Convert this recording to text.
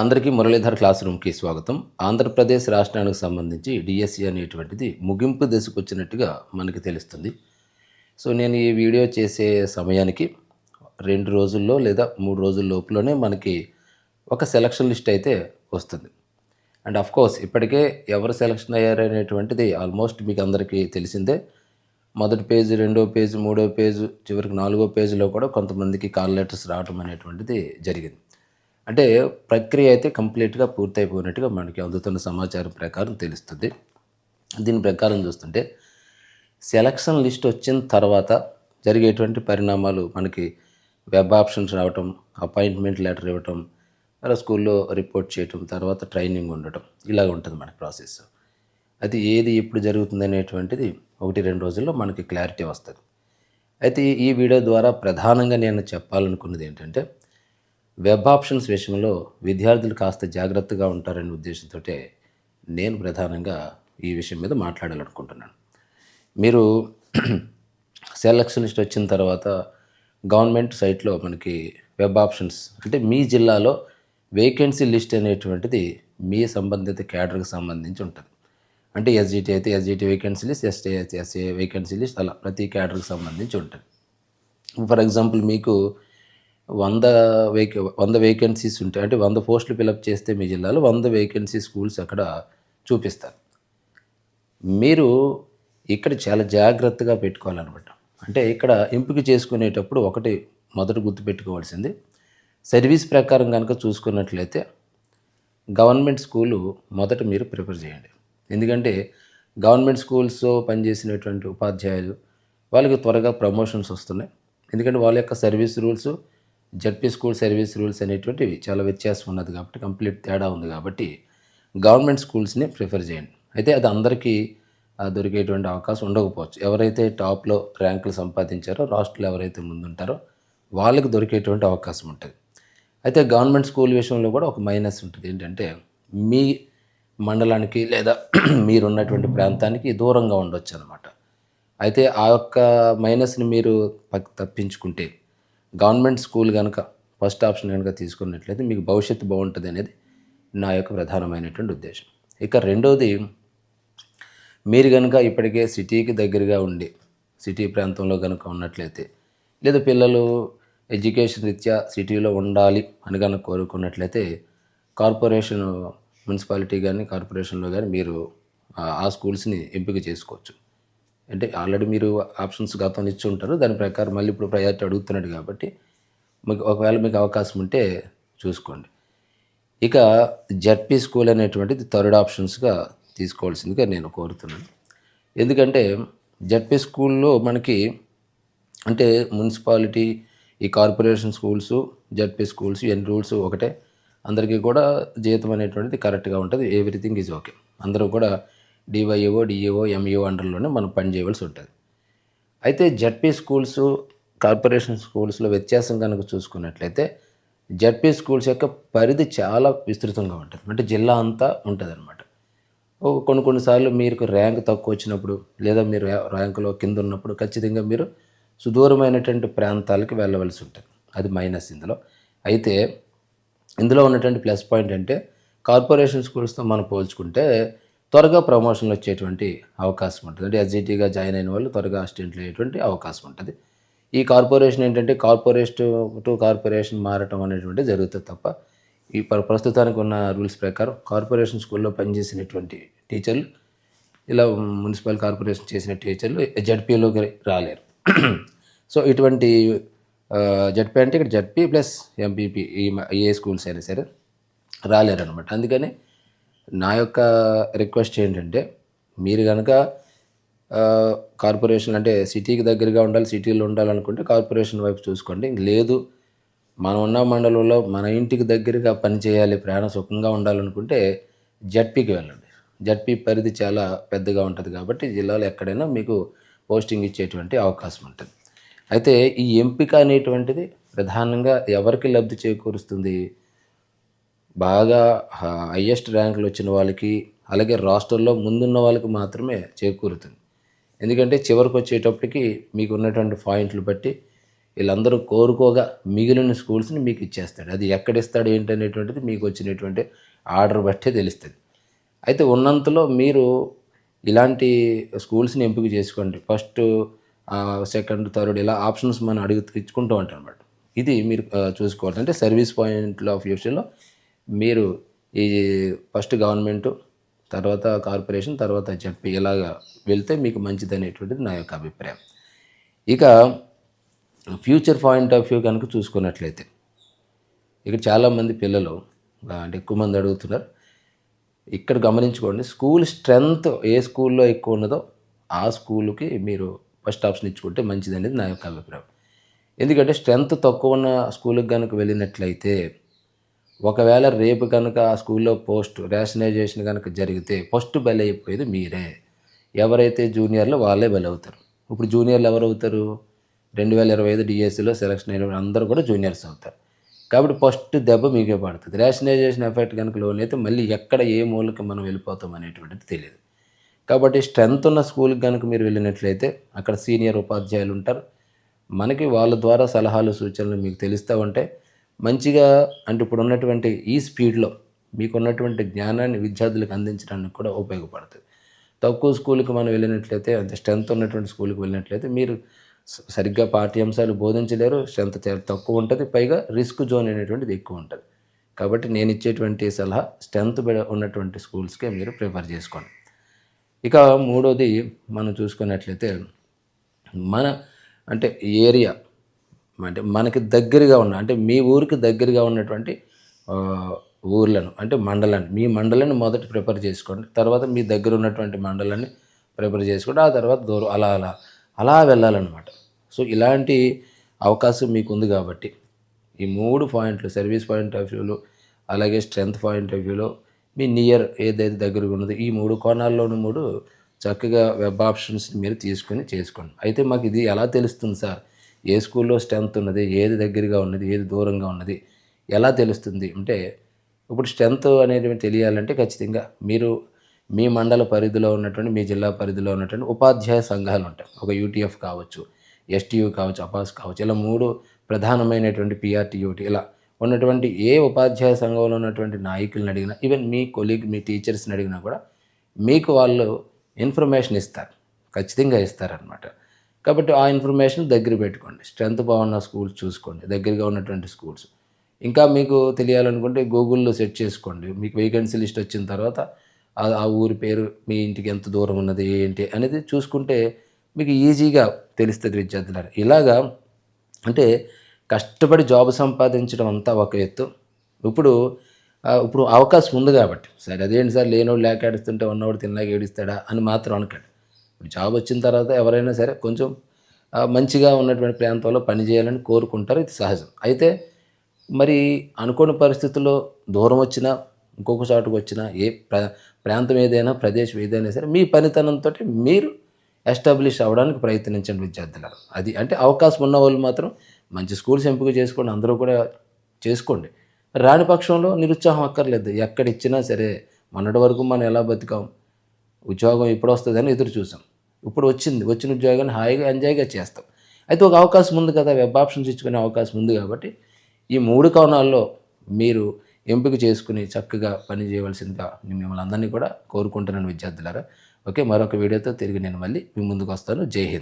అందరికీ మురళీధర్ క్లాస్ రూమ్కి స్వాగతం. ఆంధ్రప్రదేశ్ రాష్ట్రానికి సంబంధించి డిఎస్సి అనేటువంటిది ముగింపు దశకు వచ్చినట్టుగా మనకి తెలుస్తుంది. సో నేను ఈ వీడియో చేసే సమయానికి రెండు రోజుల్లో లేదా మూడు రోజుల లోపులోనే మనకి ఒక సెలక్షన్ లిస్ట్ అయితే వస్తుంది. అండ్ ఆఫ్ కోర్స్ ఇప్పటికే ఎవరు సెలక్షన్ అయ్యారనేటువంటిది ఆల్మోస్ట్ మీకు అందరికీ తెలిసిందే. మొదటి పేజ్ రెండో పేజ్ మూడో పేజ్ చివరికి నాలుగో పేజీలో కూడా కొంతమందికి కాల్ లెటర్స్ రావడం అనేటువంటిది జరిగింది. అంటే ప్రక్రియ అయితే కంప్లీట్గా పూర్తయిపోయినట్టుగా మనకి అందుతున్న సమాచారం ప్రకారం తెలుస్తుంది. దీని ప్రకారం చూస్తుంటే సెలక్షన్ లిస్ట్ వచ్చిన తర్వాత జరిగేటువంటి పరిణామాలు మనకి వెబ్ ఆప్షన్స్ రావటం అపాయింట్మెంట్ లెటర్ ఇవ్వటం అలా స్కూల్లో రిపోర్ట్ చేయటం తర్వాత ట్రైనింగ్ ఉండటం ఇలా ఉంటుంది మనకి ప్రాసెస్. అది ఏది ఎప్పుడు జరుగుతుంది అనేటువంటిది ఒకటి రెండు రోజుల్లో మనకి క్లారిటీ వస్తుంది. అయితే ఈ వీడియో ద్వారా ప్రధానంగా నేను చెప్పాలనుకున్నది ఏంటంటే వెబ్ ఆప్షన్స్ విషయంలో విద్యార్థులు కాస్త జాగ్రత్తగా ఉంటారనే ఉద్దేశంతో నేను ప్రధానంగా ఈ విషయం మీద మాట్లాడాలనుకుంటున్నాను. మీరు సెలక్షన్ లిస్ట్ వచ్చిన తర్వాత గవర్నమెంట్ సైట్లో మనకి వెబ్ ఆప్షన్స్ అంటే మీ జిల్లాలో వేకెన్సీ లిస్ట్ అనేటువంటిది మీ సంబంధిత క్యాడర్కి సంబంధించి ఉంటుంది. అంటే ఎస్జిటి అయితే ఎస్జిటి వేకెన్సీ లిస్ట్ ఎస్టీ అయితే ఎస్ఏ వేకెన్సీ లిస్ట్ అలా ప్రతి క్యాడర్కి సంబంధించి ఉంటుంది. ఫర్ ఎగ్జాంపుల్ మీకు వంద వేక వంద వేకెన్సీస్ ఉంటాయి. అంటే వంద పోస్టులు ఫిలప్ చేస్తే మీ జిల్లాలో వంద వేకెన్సీ స్కూల్స్ అక్కడ చూపిస్తారు. మీరు ఇక్కడ చాలా జాగ్రత్తగా పెట్టుకోవాలన్నమాట. అంటే ఇక్కడ ఎంపిక చేసుకునేటప్పుడు ఒకటి మొదట గుర్తుపెట్టుకోవాల్సింది సర్వీస్ ప్రకారం కనుక చూసుకున్నట్లయితే గవర్నమెంట్ స్కూలు మొదట మీరు ప్రిపేర్ చేయండి. ఎందుకంటే గవర్నమెంట్ స్కూల్స్ పనిచేసినటువంటి ఉపాధ్యాయులు వాళ్ళకి త్వరగా ప్రమోషన్స్ వస్తున్నాయి. ఎందుకంటే వాళ్ళ యొక్క service rules ZP school service rules అనేటువంటివి చాలా వ్యత్యాసం ఉన్నది కాబట్టి కంప్లీట్ తేడా ఉంది కాబట్టి గవర్నమెంట్ స్కూల్స్ని ప్రిఫర్ చేయండి. అయితే అది అందరికీ దొరికేటువంటి అవకాశం ఉండకపోవచ్చు. ఎవరైతే టాప్లో ర్యాంకులు సంపాదించారో రాష్ట్రంలో ఎవరైతే ముందుంటారో వాళ్ళకి దొరికేటువంటి అవకాశం ఉంటుంది. అయితే గవర్నమెంట్ స్కూల్ విషయంలో కూడా ఒక మైనస్ ఉంటుంది. ఏంటంటే మీ మండలానికి లేదా మీరున్నటువంటి ప్రాంతానికి దూరంగా ఉండొచ్చు అనమాట అయితే ఆ యొక్క మైనస్ని మీరు తప్పించుకుంటే గవర్నమెంట్ స్కూల్ కనుక ఫస్ట్ ఆప్షన్ కనుక తీసుకున్నట్లయితే మీకు భవిష్యత్తు బాగుంటుంది అనేది నా యొక్క ప్రధానమైనటువంటి ఉద్దేశం. ఇక రెండవది మీరు కనుక ఇప్పటికే సిటీకి దగ్గరగా ఉండి సిటీ ప్రాంతంలో కనుక ఉన్నట్లయితే లేదా పిల్లలు ఎడ్యుకేషన్ రీత్యా సిటీలో ఉండాలి అని కనుక కోరుకున్నట్లయితే కార్పొరేషన్ మున్సిపాలిటీ కానీ కార్పొరేషన్లో కానీ మీరు ఆ- ఆ స్కూల్స్ని ఎంపిక చేసుకోవచ్చు. అంటే ఆల్రెడీ మీరు ఆప్షన్స్ గతంలో ఇచ్చి ఉంటారు. దాని ప్రకారం మళ్ళీ ఇప్పుడు ప్రయారిటీ అడుగుతున్నాడు కాబట్టి మీకు ఒకవేళ మీకు అవకాశం ఉంటే చూసుకోండి. ఇక జడ్పీ స్కూల్ అనేటువంటిది థర్డ్ ఆప్షన్స్గా తీసుకోవాల్సిందిగా నేను కోరుతున్నాను. ఎందుకంటే జడ్పీ స్కూల్లో మనకి అంటే మున్సిపాలిటీ ఈ కార్పొరేషన్ స్కూల్స్ జడ్పీ స్కూల్స్ ఎన్ని రూల్స్ ఒకటే. అందరికీ కూడా జీతం అనేటువంటిది కరెక్ట్గా ఉంటుంది. ఎవ్రీథింగ్ ఈజ్ ఓకే అందరూ కూడా డివైఓ డిఈఓ ఎంఈఓ అండర్లోనే మనం పనిచేయవలసి ఉంటుంది. అయితే జడ్పీ స్కూల్స్ కార్పొరేషన్ స్కూల్స్లో వ్యత్యాసం కనుక చూసుకున్నట్లయితే జడ్పీ స్కూల్స్ యొక్క పరిధి చాలా విస్తృతంగా ఉంటుంది. అంటే జిల్లా అంతా ఉంటుంది అనమాట కొన్ని కొన్నిసార్లు మీకు ర్యాంక్ తక్కువ వచ్చినప్పుడు లేదా మీరు ర్యాంకులో కింద ఉన్నప్పుడు ఖచ్చితంగా మీరు సుదూరమైనటువంటి ప్రాంతాలకు వెళ్ళవలసి ఉంటుంది. అది మైనస్ ఇందులో. అయితే ఇందులో ఉన్నటువంటి ప్లస్ పాయింట్ అంటే కార్పొరేషన్ స్కూల్స్తో మనం పోల్చుకుంటే త్వరగా ప్రమోషన్లు వచ్చేటువంటి అవకాశం ఉంటుంది. అంటే ఎస్జిటీగా జాయిన్ అయిన వాళ్ళు త్వరగా అసిస్టెంట్లు అయ్యేటువంటి అవకాశం ఉంటుంది. ఈ కార్పొరేషన్ ఏంటంటే కార్పొరేషన్ టు కార్పొరేషన్ మారటం అనేటువంటి జరుగుతుంది తప్ప ఈ ప్రస్తుతానికి ఉన్న రూల్స్ ప్రకారం కార్పొరేషన్ స్కూల్లో పనిచేసినటువంటి టీచర్లు ఇలా మున్సిపల్ కార్పొరేషన్ చేసిన టీచర్లు జడ్పీలోకి రాలేరు. సో ఇటువంటి జడ్పీ అంటే ఇక్కడ జడ్పీ ప్లస్ ఎంపీపీ ఈ ఏ స్కూల్స్ అయినా సరే రాలేరు అనమాట అందుకని నా యొక్క రిక్వెస్ట్ ఏంటంటే మీరు కనుక కార్పొరేషన్ అంటే సిటీకి దగ్గరగా ఉండాలి సిటీలో ఉండాలనుకుంటే కార్పొరేషన్ వైపు చూసుకోండి. లేదు మనం ఉన్న మండలంలో మన ఇంటికి దగ్గరగా పని చేయాలి ప్రయాణ సుఖంగా ఉండాలనుకుంటే జడ్పీకి వెళ్ళండి. జడ్పీ పరిధి చాలా పెద్దగా ఉంటుంది కాబట్టి జిల్లాలో ఎక్కడైనా మీకు పోస్టింగ్ ఇచ్చేటువంటి అవకాశం ఉంటుంది. అయితే ఈ ఎంపిక అనేటువంటిది ప్రధానంగా ఎవరికి లబ్ధి చేకూరుస్తుంది? బాగా హయ్యెస్ట్ ర్యాంకులు వచ్చిన వాళ్ళకి అలాగే రాష్ట్రంలో ముందున్న వాళ్ళకి మాత్రమే చేకూరుతుంది. ఎందుకంటే చివరికి వచ్చేటప్పటికి మీకు ఉన్నటువంటి పాయింట్లు బట్టి వీళ్ళందరూ కోరుకోగా మిగిలిన స్కూల్స్ని మీకు ఇచ్చేస్తాడు. అది ఎక్కడ ఇస్తాడు ఏంటనేటువంటిది మీకు వచ్చినటువంటి ఆర్డర్ బట్టే తెలుస్తుంది. అయితే ఉన్నంతలో మీరు ఇలాంటి స్కూల్స్ని ఎంపిక చేసుకోండి. ఫస్ట్ సెకండ్ థర్డ్ ఇలా ఆప్షన్స్ మనం అడుగు తెచ్చుకుంటూ ఉంటాం అనమాట ఇది మీరు చూసుకోవాలి అంటే సర్వీస్ పాయింట్ ఆఫ్ వ్యూస్లో మీరు ఈ ఫస్ట్ గవర్నమెంట్ తర్వాత కార్పొరేషన్ తర్వాత చెప్పి ఇలాగ వెళ్తే మీకు మంచిది అనేటువంటిది నా యొక్క అభిప్రాయం. ఇక ఫ్యూచర్ పాయింట్ ఆఫ్ వ్యూ కనుక చూసుకున్నట్లయితే ఇక్కడ చాలామంది పిల్లలు అంటే ఎక్కువ మంది అడుగుతున్నారు ఇక్కడ గమనించుకోండి స్కూల్ స్ట్రెంగ్త్ ఏ స్కూల్లో ఎక్కువ ఉన్నదో ఆ స్కూల్కి మీరు ఫస్ట్ ఆప్షన్ ఇచ్చుకుంటే మంచిది అనేది నా యొక్క అభిప్రాయం. ఎందుకంటే స్ట్రెంగ్త్ తక్కువ ఉన్న స్కూల్కి కనుక వెళ్ళినట్లయితే ఒకవేళ రేపు కనుక ఆ స్కూల్లో పోస్ట్ రేషనైజేషన్ కనుక జరిగితే ఫస్ట్ బెల్ అయిపోయేది మీరే. ఎవరైతే జూనియర్లు వాళ్ళే బెల్ అవుతారు. ఇప్పుడు జూనియర్లు ఎవరు అవుతారు? రెండు వేల ఇరవై ఐదు డిఎస్సిలో సెలక్షన్ అయిన అందరూ కూడా జూనియర్స్ అవుతారు. కాబట్టి ఫస్ట్ దెబ్బ మీకే పడుతుంది. రేషనైజేషన్ ఎఫెక్ట్ కనుక లోన్ అయితే మళ్ళీ ఎక్కడ ఏ మూలకి మనం వెళ్ళిపోతాం అనేటువంటిది తెలియదు. కాబట్టి స్ట్రెంత్ ఉన్న స్కూల్కి కనుక మీరు వెళ్ళినట్లయితే అక్కడ సీనియర్ ఉపాధ్యాయులు ఉంటారు. మనకి వాళ్ళ ద్వారా సలహాలు సూచనలు మీకు తెలుస్తూ ఉంటాయి. మంచిగా అంటే ఇప్పుడు ఉన్నటువంటి ఈ స్పీడ్లో మీకు ఉన్నటువంటి జ్ఞానాన్ని విద్యార్థులకు అందించడానికి కూడా ఉపయోగపడుతుంది. తక్కువ స్కూల్కి మనం వెళ్ళినట్లయితే అంత స్ట్రెంత్ ఉన్నటువంటి స్కూల్కి వెళ్ళినట్లయితే మీరు సరిగ్గా పాఠ్యాంశాలు బోధించలేరు స్ట్రెంత్ చాలా తక్కువ ఉంటుంది పైగా రిస్క్ జోన్ అనేటువంటిది ఎక్కువ ఉంటుంది. కాబట్టి నేను ఇచ్చేటువంటి సలహా స్ట్రెంత్ ఉన్నటువంటి స్కూల్స్కే మీరు ప్రిఫర్ చేసుకోండి. ఇక మూడోది మనం చూసుకున్నట్లయితే మన అంటే ఏరియా అంటే మనకి దగ్గరగా ఉన్న అంటే మీ ఊరికి దగ్గరగా ఉన్నటువంటి ఊర్లను అంటే మండలాన్ని మీ మండలాన్ని మొదట ప్రిపేర్ చేసుకోండి తర్వాత మీ దగ్గర ఉన్నటువంటి మండలాన్ని ప్రిపేర్ చేసుకోండి ఆ తర్వాత దూరం అలా అలా అలా వెళ్ళాలన్నమాట. సో ఇలాంటి అవకాశం మీకు ఉంది కాబట్టి ఈ మూడు పాయింట్లు సర్వీస్ పాయింట్ ఆఫ్ వ్యూలో అలాగే స్ట్రెంగ్త్ పాయింట్ ఆఫ్ వ్యూలో మీ నియర్ ఏదైతే దగ్గరగా ఉన్నదో ఈ మూడు కోణాల్లోనూ మూడు చక్కగా వెబ్ ఆప్షన్స్ మీరు తీసుకొని చేసుకోండి. అయితే మాకు ఇది ఎలా తెలుస్తుంది సార్? ఏ స్కూల్లో స్ట్రెంత్ ఉన్నది ఏది దగ్గరగా ఉన్నది ఏది దూరంగా ఉన్నది ఎలా తెలుస్తుంది? అంటే ఇప్పుడు స్ట్రెంత్ అనేది తెలియాలంటే ఖచ్చితంగా మీరు మీ మండల పరిధిలో ఉన్నటువంటి మీ జిల్లా పరిధిలో ఉన్నటువంటి ఉపాధ్యాయ సంఘాలు ఉంటాయి. ఒక యూటీఎఫ్ కావచ్చు ఎస్టీయూ కావచ్చు అపాస్ కావచ్చు ఇలా మూడు ప్రధానమైనటువంటి పిఆర్టీయూటీ ఇలా ఉన్నటువంటి ఏ ఉపాధ్యాయ సంఘంలో ఉన్నటువంటి నాయకులను అడిగినా ఈవెన్ మీ కొలీగ్ మీ టీచర్స్ని అడిగినా కూడా మీకు వాళ్ళు ఇన్ఫర్మేషన్ ఇస్తారు ఖచ్చితంగా ఇస్తారనమాట కాబట్టి ఆ ఇన్ఫర్మేషన్ దగ్గర పెట్టుకోండి. స్ట్రెంత్ బాగున్న స్కూల్స్ చూసుకోండి. దగ్గరగా ఉన్నటువంటి స్కూల్స్. ఇంకా మీకు తెలియాలనుకుంటే గూగుల్లో సెట్ చేసుకోండి. మీకు వేకెన్సీ లిస్ట్ వచ్చిన తర్వాత ఆ- ఊరి పేరు మీ ఇంటికి ఎంత దూరం ఉన్నది ఏంటి అనేది చూసుకుంటే మీకు ఈజీగా తెలుస్తుంది విద్యార్థులారు. ఇలాగా అంటే కష్టపడి జాబ్ సంపాదించడం అంతా ఒక ఎత్తు. ఇప్పుడు ఇప్పుడు అవకాశం ఉంది కాబట్టి. సరే అదేంటి సార్ లేనోడు లేక ఏడుస్తుంటే ఉన్నవాడు తిన్నాక ఏడుస్తాడా అని మాత్రం అనకండి. ఇప్పుడు జాబ్ వచ్చిన తర్వాత ఎవరైనా సరే కొంచెం మంచిగా ఉన్నటువంటి ప్రాంతంలో పనిచేయాలని కోరుకుంటారు. ఇది సహజం. అయితే మరి అనుకోని పరిస్థితుల్లో దూరం వచ్చినా ఇంకొక చోటుకు వచ్చినా ఏ ప్రాంతం ఏదైనా ప్రదేశం ఏదైనా సరే మీ పనితనంతో మీరు ఎస్టాబ్లిష్ అవ్వడానికి ప్రయత్నించండి విద్యార్థులు అది అంటే అవకాశం ఉన్న వాళ్ళు మాత్రం మంచి స్కూల్స్ ఎంపిక చేసుకోండి అందరూ కూడా చేసుకోండి. రాని పక్షంలో నిరుత్సాహం అక్కర్లేదు. ఎక్కడ ఇచ్చినా సరే మొన్నటి వరకు మనం ఎలా బతికాం ఉద్యోగం ఎప్పుడు వస్తుందని ఎదురు చూసాం. ఇప్పుడు వచ్చింది. వచ్చిన ఉద్యోగాన్ని హాయిగా ఎంజాయ్గా చేస్తాం. అయితే ఒక అవకాశం ఉంది కదా. వెబ్ ఆప్షన్స్ ఇచ్చుకునే అవకాశం ఉంది కాబట్టి ఈ మూడు కోణాల్లో మీరు ఎంపిక చేసుకుని చక్కగా పని చేయవలసిందిగా మిమ్మల్ని అందరినీ కూడా కోరుకుంటున్నాను విద్యార్థులారా. ఓకే. మరొక వీడియోతో తిరిగి నేను మళ్ళీ మీ ముందుకు వస్తాను. జై హింద్.